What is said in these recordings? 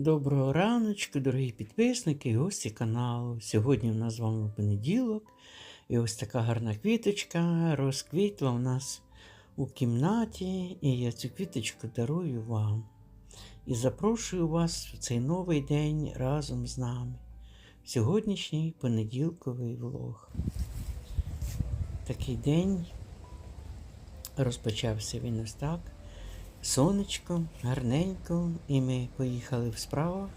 Доброго раночку, дорогі підписники і гості каналу. Сьогодні в нас з вами понеділок. І ось така гарна квіточка розквітла у нас у кімнаті, і я цю квіточку дарую вам. І запрошую вас в цей новий день разом з нами. Сьогоднішній понеділковий влог. Такий день розпочався він ось так. Сонечко, гарненько, і ми поїхали в справах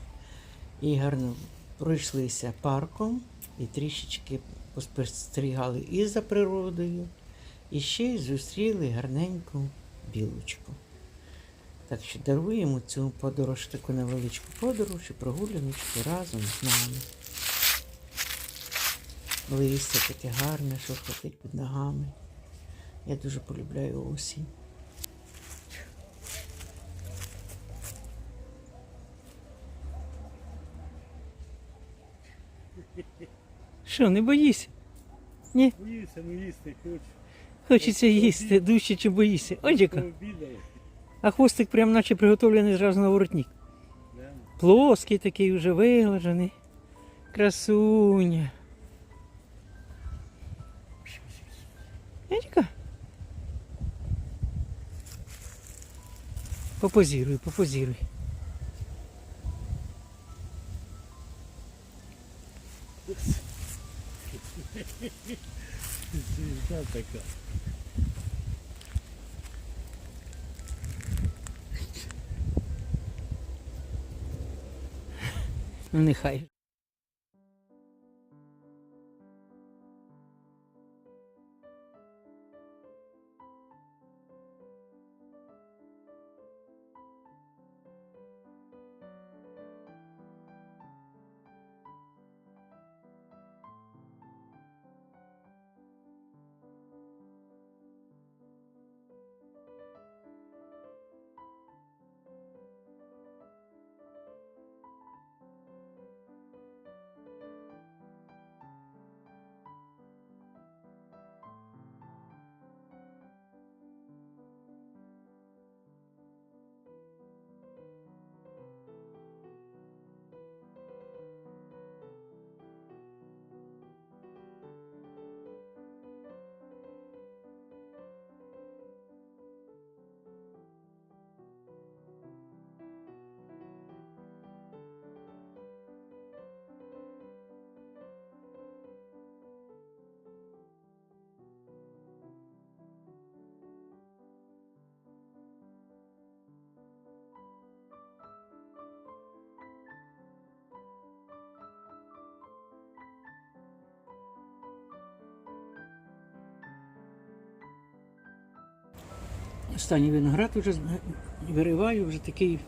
і гарно пройшлися парком і трішечки поспостерігали і за природою, і ще й зустріли гарненьку білочку. Так що даруємо цю подорож, таку невеличку подорож і прогуляночку разом з нами. Листя таке гарне, що хватить під ногами. Я дуже полюбляю осінь. Що, не боїшся? Ні, Боїться, ну їсти хочу. хочеться їсти дужче, чи боїшся. Ось яка. А хвостик прям наче приготовлений зразу на воротник. Плоский такий вже виглажений. Красуня. Едька. Попозируй, попозируй. Звізда така. Ну нехай. Останній виноград вже вириваю, вже такий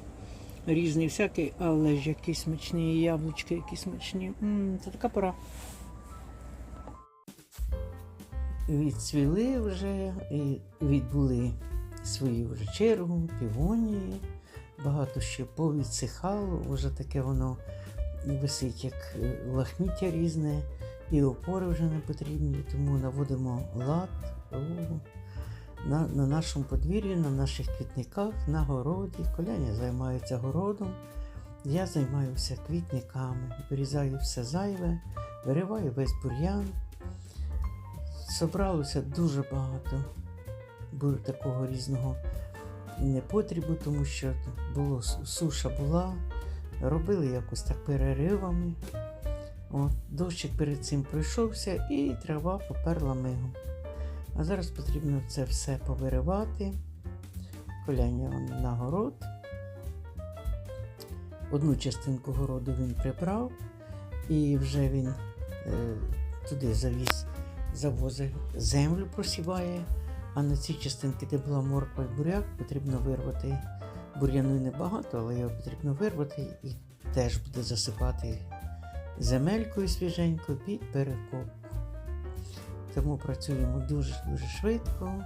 різний всякий, але ж які смачні, яблучки, які смачні. м це така пора. Відцвіли вже і відбули свою вже чергу, півонії. Багато ще повідсихало, вже таке воно висить, як е, лахміття різне, і опори вже не потрібні, тому наводимо лад. На, на нашому подвір'ї, на наших квітниках, на городі. Коляня займається городом. Я займаюся квітниками, вирізаю все зайве, вириваю весь бур'ян. Собралося дуже багато було такого різного непотрібу, тому що було, суша була, робили якось так переривами. От, дощик перед цим пройшовся і трава поперла мигом. А зараз потрібно це все повиривати. Коляння на город. Одну частинку городу він прибрав, і вже він е, туди завіз, завозить землю, просіває. А на цій частинці, де була морква і буряк, потрібно вирвати. Бур'яну небагато, але його потрібно вирвати і теж буде засипати земелькою свіженькою під перекоп. Тому працюємо дуже-дуже швидко.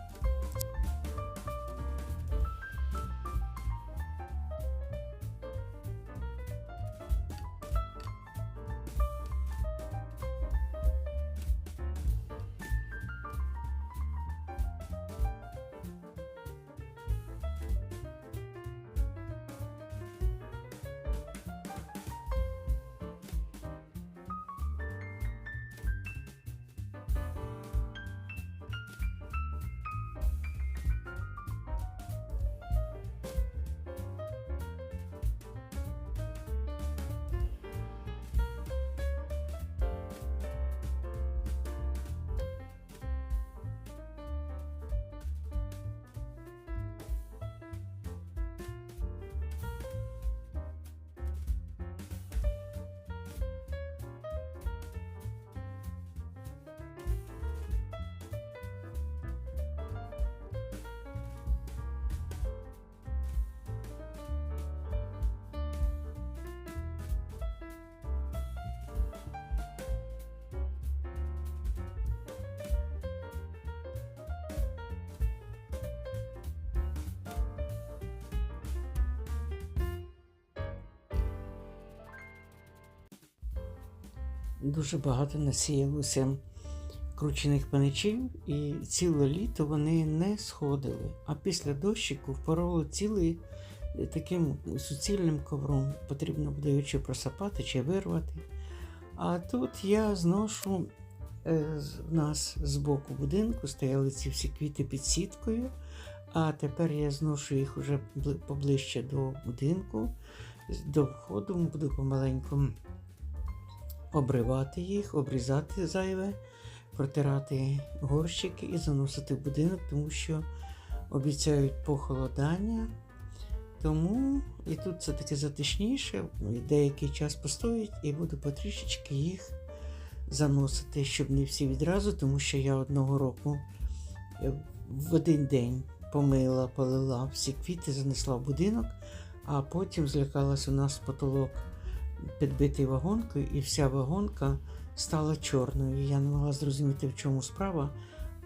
Дуже багато насіялося кручених паничів, і ціле літо вони не сходили. А після дощику впороло цілий е, таким суцільним ковром. Потрібно буде чи просапати, чи вирвати. А тут я зношу е, в нас з боку будинку стояли ці всі квіти під сіткою. А тепер я зношу їх уже поближче до будинку, до входу буду помаленьку обривати їх, обрізати зайве, протирати горщики і заносити в будинок, тому що обіцяють похолодання. Тому і тут це таке затишніше, деякий час постоїть, і буду потрішечки їх заносити, щоб не всі відразу, тому що я одного року е, в один день помила, полила всі квіти, занесла в будинок, а потім злякалась у нас потолок підбитий вагонкою, і вся вагонка стала чорною. Я не могла зрозуміти, в чому справа.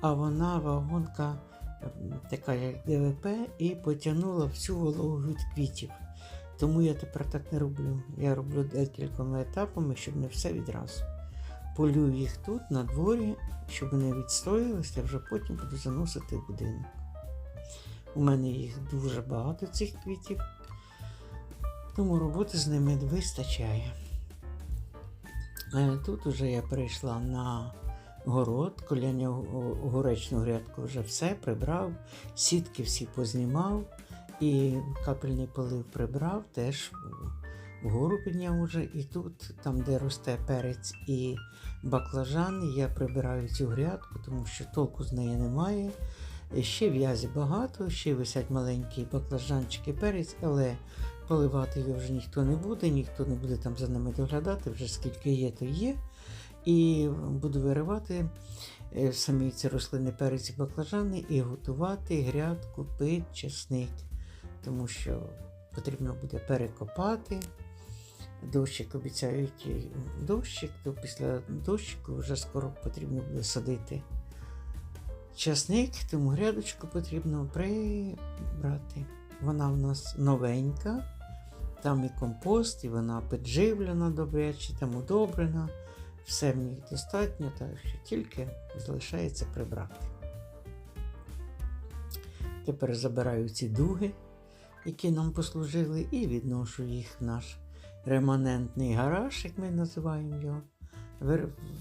А вона, вагонка, ем, така як ДВП, і потягнула всю вологу від квітів. Тому я тепер так не роблю. Я роблю декількома етапами, щоб не все відразу. Полюю їх тут, на дворі, щоб вони відстоялися, а вже потім буду заносити в будинок. У мене їх дуже багато цих квітів, тому роботи з ними вистачає. Е, Тут уже я перейшла на город, коляня горечну грядку вже все прибрав, сітки всі познімав і капельний полив прибрав, теж вгору підняв уже. І тут, там, де росте перець і баклажан, я прибираю цю грядку, тому що толку з неї немає. Ще в'язі багато, ще висять маленькі баклажанчики перець, але поливати його вже ніхто не буде, ніхто не буде там за ними доглядати, вже скільки є, то є. І буду виривати е, самі ці рослини перець і баклажани і готувати грядку під чесник, тому що потрібно буде перекопати. Дощик обіцяють дощик, то після дощику вже скоро потрібно буде садити часник, тому грядочку потрібно прибрати. Вона в нас новенька, там і компост, і вона підживлена добряче, там удобрена. Все в ній достатньо, так що тільки залишається прибрати. Тепер забираю ці дуги, які нам послужили, і відношу їх в наш реманентний гараж, як ми називаємо його.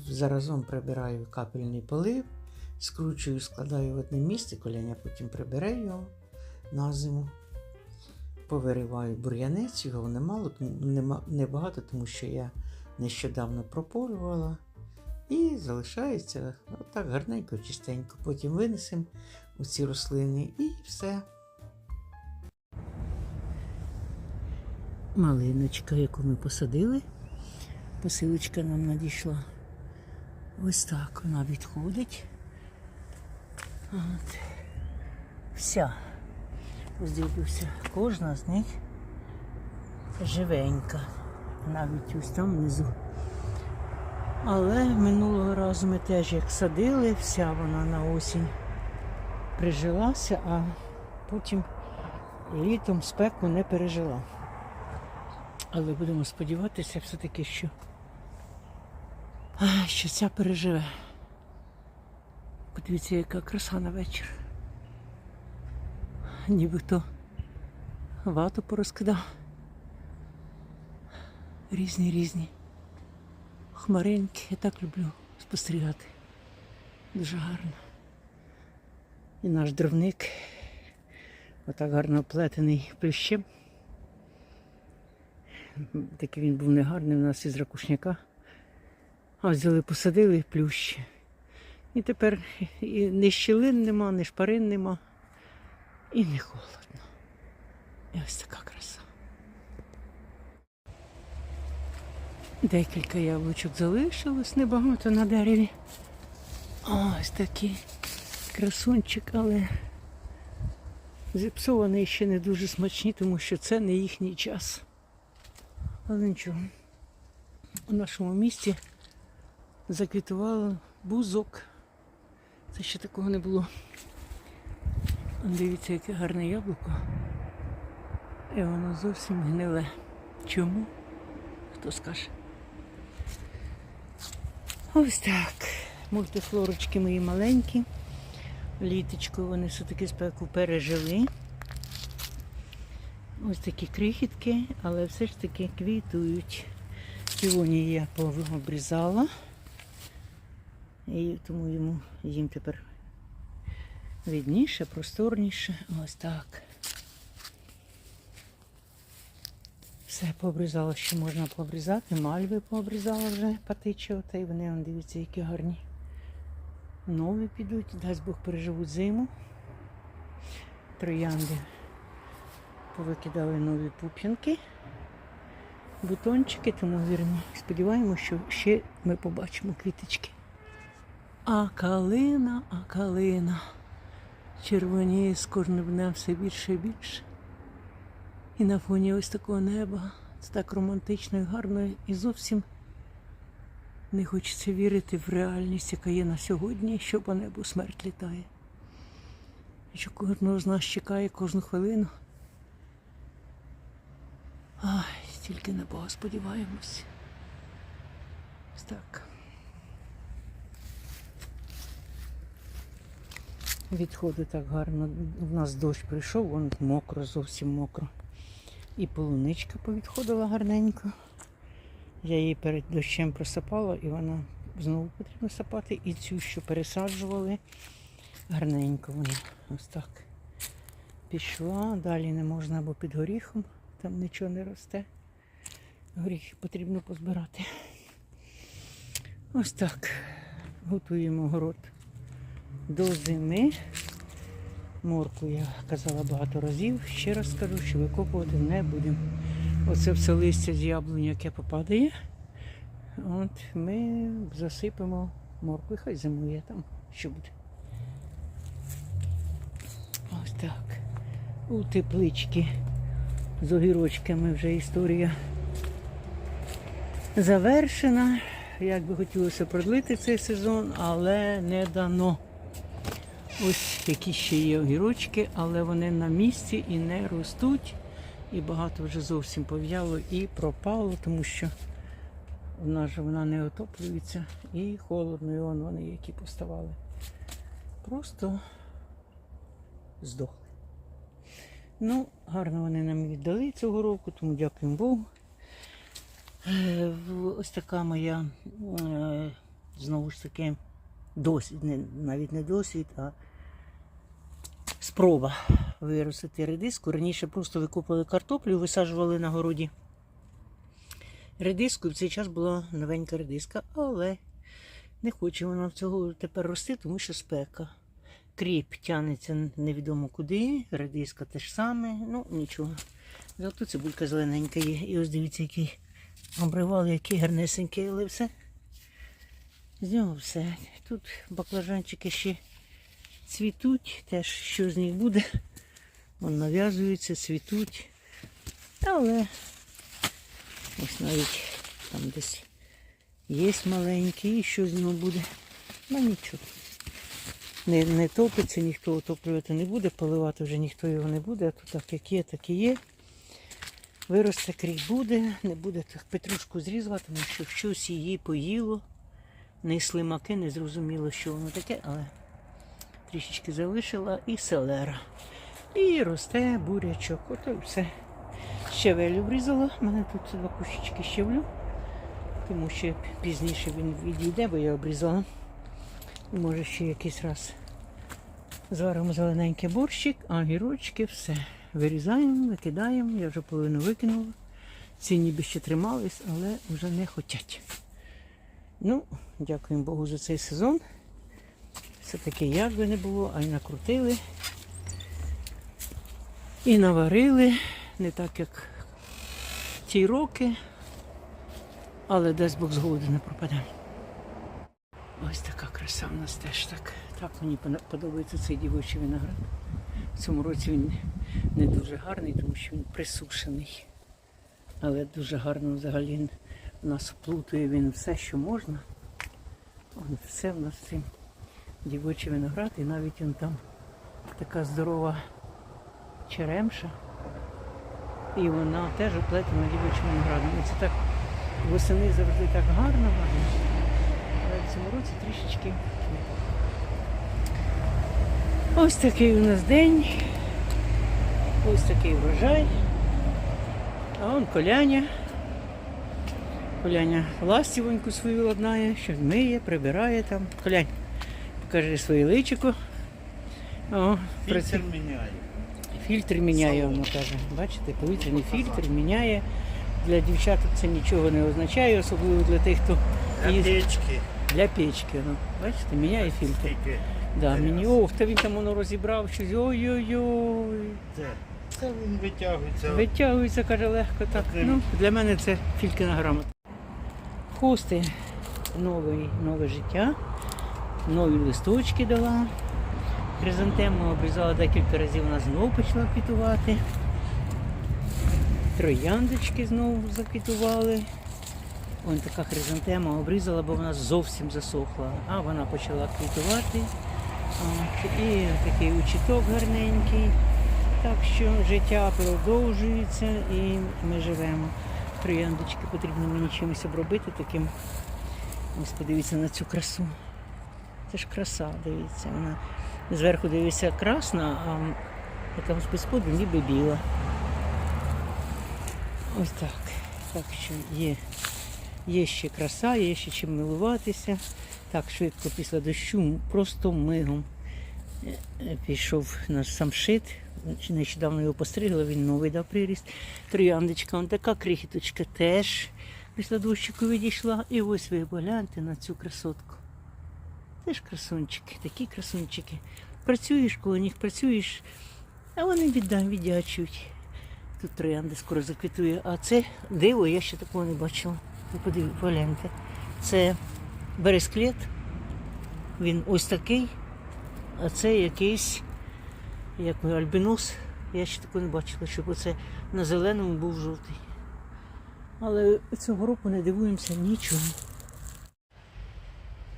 Заразом прибираю капельний полив, скручую, складаю в одне місце, коляня потім прибере його на зиму. Повириваю бур'янець, його немало, небагато, тому що я нещодавно прополювала. І залишається отак гарненько, чистенько. Потім винесемо у ці рослини і все. Малиночка, яку ми посадили. Посилочка нам надійшла. Ось так вона відходить. От. Вся. Ось кожна з них живенька. Навіть ось там внизу. Але минулого разу ми теж як садили, вся вона на осінь прижилася, а потім літом спеку не пережила. Але будемо сподіватися все-таки, що, що ця переживе. Подивіться, яка краса на вечір. Нібито вату порозкидав. Різні різні. Хмаринки. Я так люблю спостерігати. Дуже гарно. І наш дровник отак гарно оплетений плющем. Такий він був негарний у нас із ракушняка. А взяли, посадили плющ. І тепер і ні щілин нема, ні шпарин нема. І не холодно. І ось така краса. Декілька яблучок залишилось, небагато на дереві. Ось такий красунчик, але зіпсований ще не дуже смачні, тому що це не їхній час. Але нічого. У нашому місті заквітувало бузок. Це ще такого не було. Дивіться, яке гарне яблуко. І воно зовсім гниле. Чому? Хто скаже? Ось так. Мультифлорочки мої маленькі. Літочку вони все-таки спеку пережили. Ось такі крихітки, але все ж таки квітують. Півонії я обрізала. І тому йому їм тепер видніше, просторніше. Ось так. Все пообрізала, що можна пообрізати. Мальви пообрізала вже патичі, оте, і вони, он, дивіться, які гарні. Нові підуть, дасть Бог переживуть зиму. Троянди повикидали нові пуп'янки, бутончики, тому віримо. Сподіваємося, що ще ми побачимо квіточки. А калина, а калина. Червоніє з кожним днем все більше і більше. І на фоні ось такого неба. Це так романтично і гарно, і зовсім не хочеться вірити в реальність, яка є на сьогодні, що по небу смерть літає. І що кожного з нас чекає кожну хвилину. Ай, стільки на Бога сподіваємось. Так. Відходи так гарно. У нас дощ прийшов, вон мокро, зовсім мокро. І полуничка повідходила гарненько. Я її перед дощем просапала і вона знову потрібно сапати. І цю, що пересаджували, гарненько вона ось так пішла. Далі не можна або під горіхом, там нічого не росте. Горіхи потрібно позбирати. Ось так. Готуємо город до зими. Морку я казала багато разів. Ще раз скажу, що викопувати не будемо. Оце все листя з яблуні, яке попадає. От ми засипемо морку і хай зимує там, що буде. Ось так. У теплички з огірочками вже історія завершена. Як би хотілося продлити цей сезон, але не дано. Ось які ще є огірочки, але вони на місці і не ростуть. І багато вже зовсім пов'яло і пропало, тому що в нас же вона не отоплюється і холодно, і вон вони які поставали. Просто здохли. Ну, гарно вони нам віддали цього року, тому дякуємо Богу. Е, Ось така моя е, знову ж таки досвід, навіть не досвід, а спроба виростити редиску. Раніше просто викопали картоплю, висаджували на городі редиску, в цей час була новенька редиска, але не хоче вона цього тепер рости, тому що спека. Кріп тягнеться невідомо куди, редиска теж саме, ну нічого. Зато цибулька зелененька є. І ось дивіться, який обривали, який гарнесенький, але все. З нього все. Тут баклажанчики ще цвітуть, теж що з них буде. Вон нав'язуються, цвітуть. Але ось навіть там десь є маленький, і що з нього буде. Ну нічого. Не, не топиться, ніхто отоплювати не буде, поливати вже ніхто його не буде, а то так як є, так і є. Виросте кріп буде, не буде так петрушку зрізувати, тому що щось її поїло. Не слимаки, не зрозуміло, що воно таке, але трішечки залишила і селера. І росте бурячок. Ото і все. Щавелю врізала. У мене тут два кущички щавлю, тому що пізніше він відійде, бо я обрізала. Може ще якийсь раз зваримо зелененький борщик, а гірочки все. Вирізаємо, викидаємо. Я вже половину викинула. Ці ніби ще тримались, але вже не хочуть. Ну, дякуємо Богу за цей сезон. Все-таки як би не було, а й накрутили. І наварили. Не так, як ті роки. Але дасть Бог згоди не пропаде. Ось така краса в нас теж так. Так мені подобається цей дівочий виноград. В цьому році він не дуже гарний, тому що він присушений. Але дуже гарно взагалі у нас оплутує він все, що можна. Все в нас цим дівочий виноград, і навіть он там така здорова черемша. І вона теж оплетена дівочим виноградом. І це так восени завжди так гарно, гарно. Але в цьому році трішечки. Ось такий у нас день. Ось такий врожай. А он коляня. Коляня ластівоньку свою ладнає, що миє, прибирає там. Колянь, покажи своє личико. О. Фільтр міняє. Фільтр міняє, Салон. воно каже. Бачите, повітряний фільтр міняє. Для дівчаток це нічого не означає, особливо для тих, хто Для їздить печки. для печки. Ну, бачите, міняє фільтр. Тільки Да, мені, ох, та він там воно розібрав щось. Ой-ой-ой. це. Це він витягується. Витягується, каже, легко так. Окремо. Ну, для мене це тільки на грамоту. Хости новий, нове життя, нові листочки дала. Хризантему обрізала декілька разів, вона знову почала квітувати. Трояндочки знову заквітували. Ось така хризантема обрізала, бо вона зовсім засохла. А вона почала квітувати. От, І такий учіток гарненький. Так що життя продовжується і ми живемо. Трояндочки потрібно мені чимось обробити таким. Ось подивіться на цю красу. Це ж краса, дивіться. Вона зверху дивиться красна, а така споду ніби біла. Ось так. Так що є, є ще краса, є ще чим милуватися. Так, швидко після дощу, просто мигом е, е, пішов наш самшит. Нещодавно його постригли, він новий дав приріст. Трояндочка, он така крихіточка теж після дощику відійшла. І ось ви погляньте на цю красотку. Теж красунчики, такі красунчики. Працюєш коло них, працюєш, а вони відда, віддячують. Тут троянда скоро заквітує. А це диво, я ще такого не бачила. Ви подивіться, погляньте. Це бересклет. Він ось такий, а це якийсь, як ми, альбінос. Я ще такого не бачила, щоб оце на зеленому був жовтий. Але цього року не дивуємося нічого.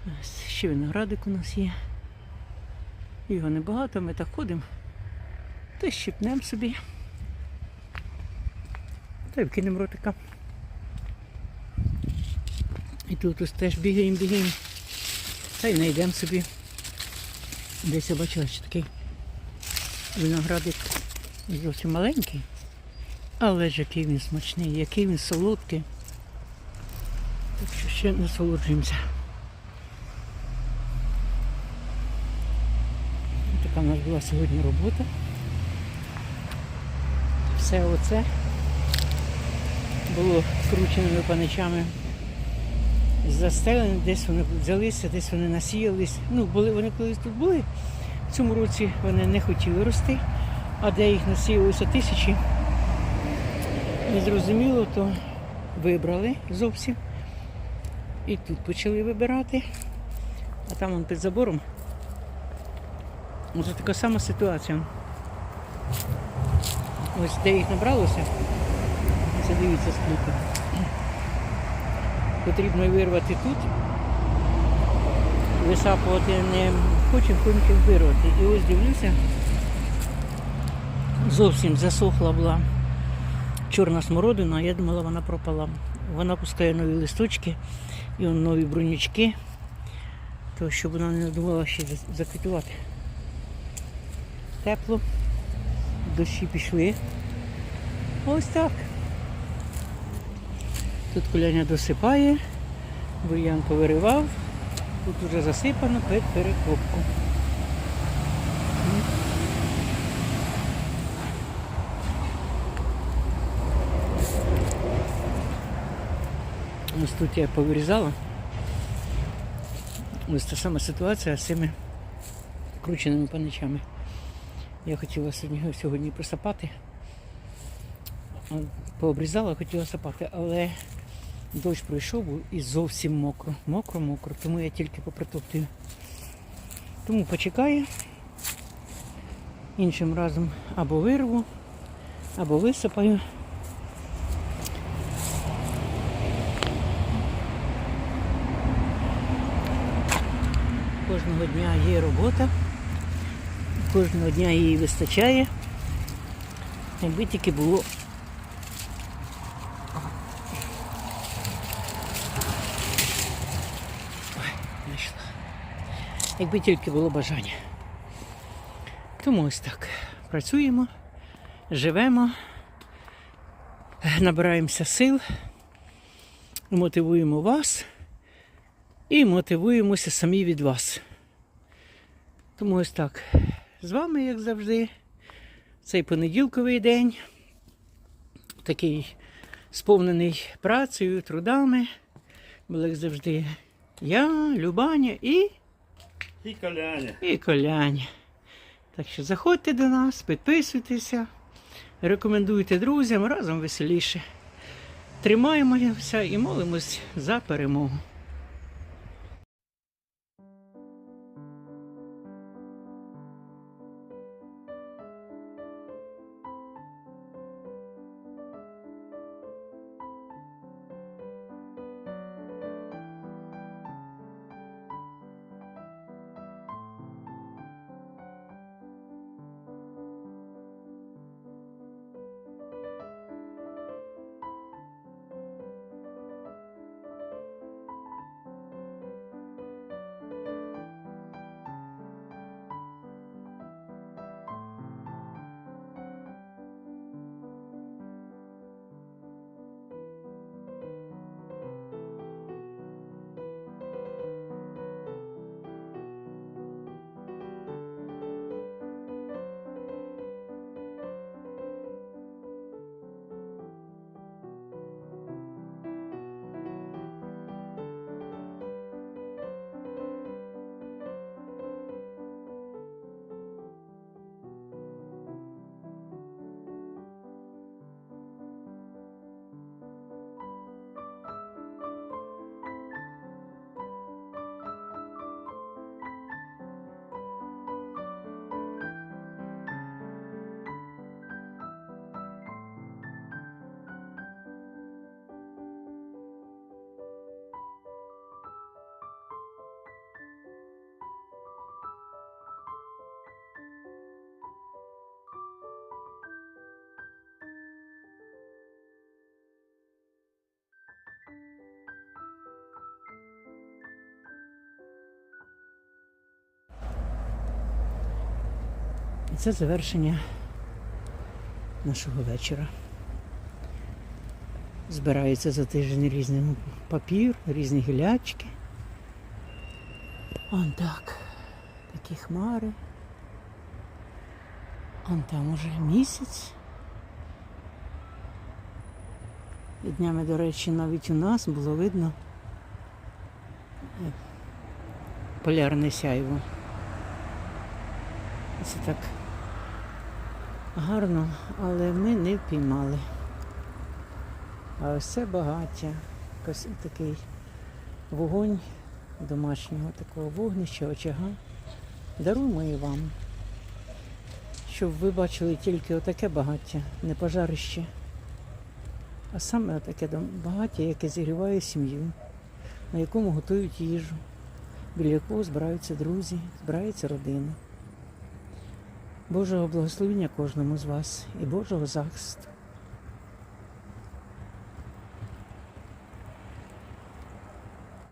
Ось ще виноградик у нас є. Його небагато, ми так ходимо. Та щипнемо собі. Та й вкинемо ротика. І тут ось теж бігаємо, бігаємо. Та й знайдемо собі. Десь я бачила, що такий виноградик зовсім маленький. Але ж який він смачний, який він солодкий. Так що ще насолоджуємося. Така в нас була сьогодні робота. Все оце було скрученими паничами застелене, десь вони взялися, десь вони насіялись. Ну, були вони колись тут були. В цьому році вони не хотіли рости, а де їх насіялося тисячі. Незрозуміло, то вибрали зовсім. І тут почали вибирати. А там вон під забором. Ось така сама ситуація. Ось де їх набралося. Це дивіться скільки. Потрібно вирвати тут. Висапувати не хочемо, хочемо вирвати. І ось дивлюся. Зовсім засохла була чорна смородина, я думала, вона пропала. Вона пускає нові листочки і нові брунючки, то щоб вона не надумала ще за- заквітувати. Тепло, дощі пішли. Ось так. Тут коляня досипає, бур'ян повиривав, тут вже засипано під перекопку. Ось тут я повирізала. Ось та сама ситуація з цими крученими паничами. Я хотіла сьогодні, сьогодні присапати. Пообрізала, хотіла сапати, але дощ пройшов і зовсім мокро. Мокро-мокро, тому я тільки попритоптую. Тому почекаю. Іншим разом або вирву, або висипаю. Кожного дня є робота, кожного дня її вистачає. Якби тільки було Якби тільки було бажання. Тому ось так. Працюємо, живемо, набираємося сил, мотивуємо вас і мотивуємося самі від вас. Тому ось так. З вами, як завжди, цей понеділковий день, такий сповнений працею, трудами. Були як завжди я, Любаня і, І коляня. і Коляня. Так що заходьте до нас, підписуйтеся, рекомендуйте друзям, разом веселіше. Тримаємося і молимось за перемогу. І це завершення нашого вечора. Збираються за тиждень різний папір, різні гілячки. Он так. Такі хмари. Он там уже місяць. І днями, до речі, навіть у нас було видно полярне сяйво. Це так гарно, але ми не впіймали. А ось це багаття, якось такий вогонь домашнього такого вогнища, очага. Даруємо і вам, щоб ви бачили тільки отаке багаття, не пожарище, а саме таке багаття, яке зігріває сім'ю, на якому готують їжу, біля якого збираються друзі, збирається родина. Божого благословення кожному з вас і Божого захисту.